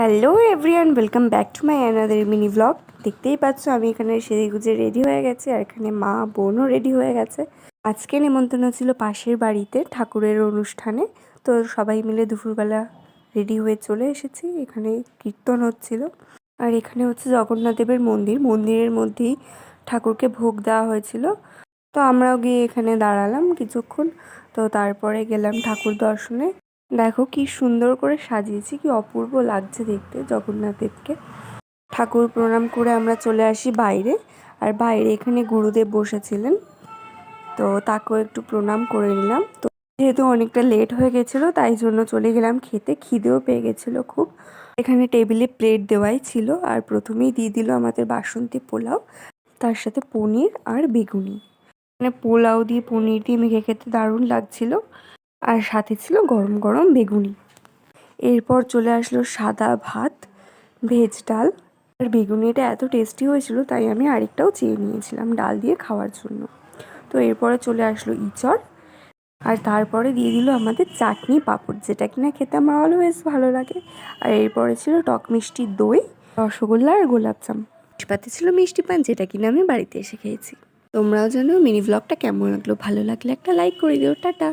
Hello everyone welcome back to my another mini blog দেখতেই পাচ্ছ, আমি এখানে সেজে গুজে রেডি হয়ে গেছি, আর এখানে মা বোনও রেডি হয়ে গেছে। আজকে নেমন্তন্ন ছিল পাশের বাড়িতে, ঠাকুরের অনুষ্ঠানে। তো সবাই মিলে দুপুরবেলা রেডি হয়ে চলে এসেছি, এখানে কীর্তন হচ্ছিল। আর এখানে হচ্ছে জগন্নাথ দেবের মন্দির, মন্দিরের মধ্যেই ঠাকুরকে ভোগ দেওয়া হয়েছিল। তো আমরাও গিয়ে এখানে দাঁড়ালাম কিছুক্ষণ। তো তারপরে গেলাম ঠাকুর দর্শনে। দেখো কি সুন্দর করে সাজিয়েছি, কি অপূর্ব লাগছে দেখতে জগন্নাথ দেবকে। ঠাকুর প্রণাম করে আমরা চলে আসি বাইরে, আর বাইরে এখানে গুরুদেব বসেছিলেন, তো তাকেও একটু প্রণাম করে নিলাম। তো যেহেতু অনেকটা লেট হয়ে গেছিল, তাই জন্য চলে গেলাম খেতে, খিদেও পেয়ে গেছিল খুব। এখানে টেবিলে প্লেট দেওয়াই ছিল, আর প্রথমেই দিয়ে দিল আমাদের বাসন্তী পোলাও, তার সাথে পনির আর বেগুনি। মানে পোলাও দিয়ে পনির দিয়ে মেখে খেতে দারুণ লাগছিল। আর সাথে ছিল গরম গরম বেগুনি। এরপর চলে আসলো সাদা ভাত, ভেজ ডাল। আর বেগুনিটা এত টেস্টি হয়েছিল, তাই আমি আরেকটাও চেয়ে নিয়েছিলাম ডাল দিয়ে খাওয়ার জন্য। তো এরপরে চলে আসলো ইচড়। আর তারপরে দিয়ে দিল আমাদের চাটনি পাঁপড়, যেটা কিনা খেতে আমার অলওয়েজ ভালো লাগে। আর এরপরে ছিল টক মিষ্টি দই, রসগোল্লা আর গোলাপজাম পাতে ছিল মিষ্টি পান, যেটা কিনা আমি বাড়িতে এসে খেয়েছি। তোমরাও জানো মিনি ব্লগটা কেমন লাগল? ভালো লাগলে একটা লাইক করে দিও। টাটা!